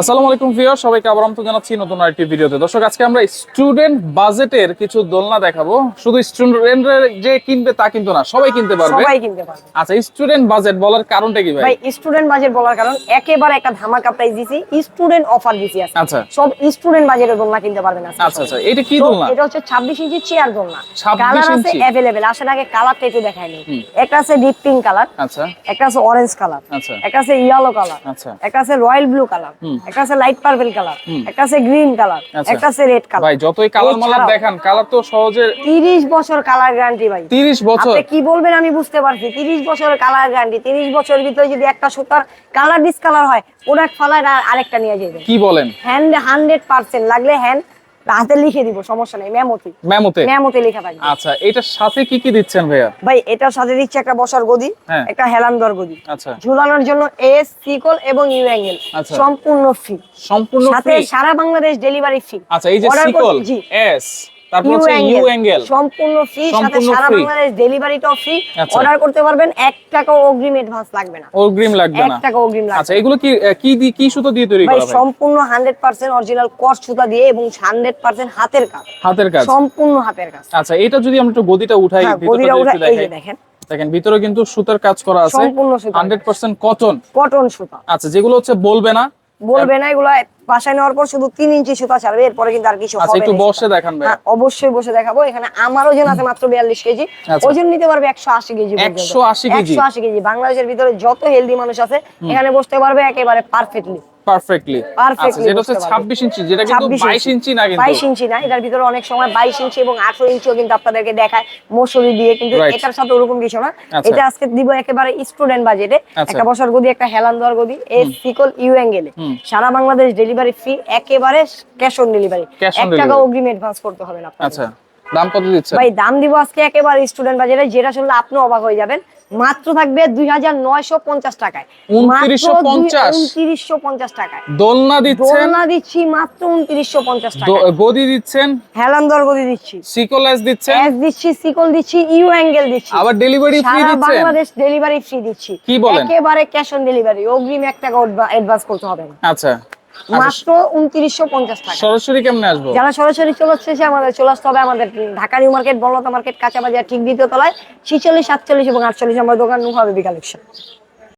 আসসালামু আলাইকুম ভিউয়ার সবাইকে আবার আমন্ত্রণ জানাচ্ছি নতুন আরেকটি ভিডিওতে দর্শক আজকে আমরা স্টুডেন্ট বাজেটের কিছু দোলনা দেখাবো শুধু স্টুডেন্টের যে কিনবে তা কিন্তু না সবাই কিনতে পারবে সবাই কিনতে পারবে আচ্ছা স্টুডেন্ট বাজেট বলার কারণটা কি ভাই ভাই স্টুডেন্ট বাজেট বলার কারণ একেবারে একটা ধামাকা প্রাইস দিছি স্টুডেন্ট অফার দিছি আজকে। আচ্ছা। সব স্টুডেন্ট বাজেটের দোলনা কিনতে পারবেন আজকে আচ্ছা সবাই। আচ্ছা এটা কি তো দোলনা এটা হচ্ছে 26 ইঞ্চি চেয়ার দোলনা 26 কালার আছে ইঞ্চি? अवेलेबल আসলে আগে কালারটা একটু দেখাই নি হুম। একটা আছে ডিপ পিঙ্ক কালার আচ্ছা একটা আছে অরেঞ্জ কালার আচ্ছা একটা আছে ইয়েলো কালার আচ্ছা একটা আছে রয়্যাল ব্লু কালার হুম। একটা আছে লাইট পার্পল কালার একটা আছে গ্রিন কালার। একটা আছে রেড কালার ভাই যতই কালার মালার দেখান কালার তো সহজে 30 বছর কালার গ্যারান্টি ভাই। 30 বছর? আপনি কি বলবেন আমি বুঝতে পারছি। 30 বছরের কালার গ্যারান্টি 30 বছরের ভিতরে যদি একটা সুতার কালার ডিসকালার হয় প্রোডাক্ট ফালায় আর আরেকটা নিয়ে যাবে কি বলেন? হ্যান্ড হান্ড্রেড পার্সেন্ট লাগলে হ্যান্ড হাতে লিখে দিব সমস্যা নেই মেমোতে। মেমোতে? মেমোতে লেখা থাকবে আচ্ছা এটার সাথে কি কি দিচ্ছেন ভাইয়া? ভাই এটার সাথে দিচ্ছে একটা বসার গদি হ্যাঁ। একটা হেলান্দর গদি। আচ্ছা। ঝুলানোর জন্য এস সিকল এবং ইউ অ্যাঙ্গেল। আচ্ছা। সম্পূর্ণ ফ্রি সম্পূর্ণ সাথে সারা বাংলাদেশ ডেলিভারি ফ্রি আচ্ছা এই যে সিকল এস। তারপর হচ্ছে ইউ অ্যাঙ্গেল অ্যাঙ্গেল সম্পূর্ণ ফ্রি সাথে সারা বাংলাদেশ ডেলিভারিটাও ফ্রি। অর্ডার করতে পারবেন এক টাকাও অগ্রিম অ্যাডভান্স লাগবে না। অগ্রিম লাগবে এক না। টাকা অগ্রিম লাগবে আচ্ছা এগুলো কি কি দিয়ে কি সুতো দিয়ে তৈরি করা ভাই সম্পূর্ণ হান্ড্রেড পার্সেন্ট অরিজিনাল কস সুতা দিয়ে এবং হান্ড্রেড পার্সেন্ট হাতের কাজ। হাতের কাজ। সম্পূর্ণ হাতের কাজ। আচ্ছা এটা যদি আমরা একটু গদিটা উঠাই হ্যাঁ, ভিতরটা গদিটা যদি একটু দেখাই। দেখেন। দেখেন ভিতরে কিন্তু সুতার কাজ করা আছে। সম্পূর্ণ কটন কটন সুতা। আচ্ছা যেগুলো হচ্ছে বলবে না। বলবে না এগুলো বাসায় নেওয়ার পর শুধু তিন ইঞ্চি সুতা ছাড়বে এরপরে কিন্তু আর কিছু আচ্ছা হবে একটু বসে দেখান হ্যাঁ অবশ্যই বসে দেখাবো। এখানে আমারও ওজন আছে মাত্র বিয়াল্লিশ কেজি। আচ্ছা। ওজন নিতে পারবে একশো আশি কেজি 180 কেজি? একশো আশি কেজি। বাংলাদেশের ভিতরে যত হেলদি মানুষ আছে এখানে বসতে পারবে একেবারে পারফেক্টলি পারফেক্টলি আচ্ছা যেটা হচ্ছে 26 ইঞ্চি যেটা কিন্তু 22 ইঞ্চি। না কিন্তু। বাইশ ইঞ্চি না এটার ভিতরে অনেক সময় বাইশ ইঞ্চি এবং আঠারো ইঞ্চিও কিন্তু আপনাদেরকে দেখায় মশুরি দিয়ে কিন্তু এটার সাথে ওরকম কিছু না। আচ্ছা। এটা আজকে দিব একেবারে স্টুডেন্ট বাজেটে আচ্ছা। একটা বসার গদি একটা হেলান দেওয়ার গদি সিকল ইউ অ্যাঙ্গেলে। সারা বাংলাদেশ ডেলিভারি ফ্রি একেবারে cash on delivery Cash on এক টাকা অগ্রিম অ্যাডভান্স করতে হবে না আপনাদের। আচ্ছা। দাম কত দিচ্ছেন? ভাই দাম দিব আজকে একেবারে স্টুডেন্ট বাজেটে যেটা শুনলে আপনি অবাক হয়ে যাবেন। মাত্র থাকবে দুই হাজার নয়শো পঞ্চাশ টাকায়। 2950 উনত্রিশশো পঞ্চাশ টাকায়। দোলনা দিচ্ছেন? দোলনা দিচ্ছি মাত্র উনত্রিশশো পঞ্চাশ টাকা গদি দিচ্ছেন? দরগদি দিচ্ছি। সিকোলাস দিচ্ছেন? এস দিচ্ছি সিকল দিচ্ছি ইউ অ্যাঙ্গেল দিচ্ছি। আবার ডেলিভারি ফ্রি সারা দিচ্ছেন? বাংলাদেশ ডেলিভারি ফ্রি দিচ্ছি। কি বলেন? একেবারে ক্যাশ অন ডেলিভারি। অগ্রিম এক টাকা অ্যাডভান্স করতে হবে না। আচ্ছা, মাত্র উনত্রিশশো পঞ্চাশ টাকা। সরাসরি কেমনে আসব? যারা সরাসরি চলে আসছে আমাদের চলে আসতে হবে আমাদের Dhaka new market Bonolota market কাঁচা বাজার ঠিক দ্বিতীয় তলায় ছিচল্লিশ সাতচল্লিশ এবং আটচল্লিশ আমার দোকান নু হবে কালেকশন।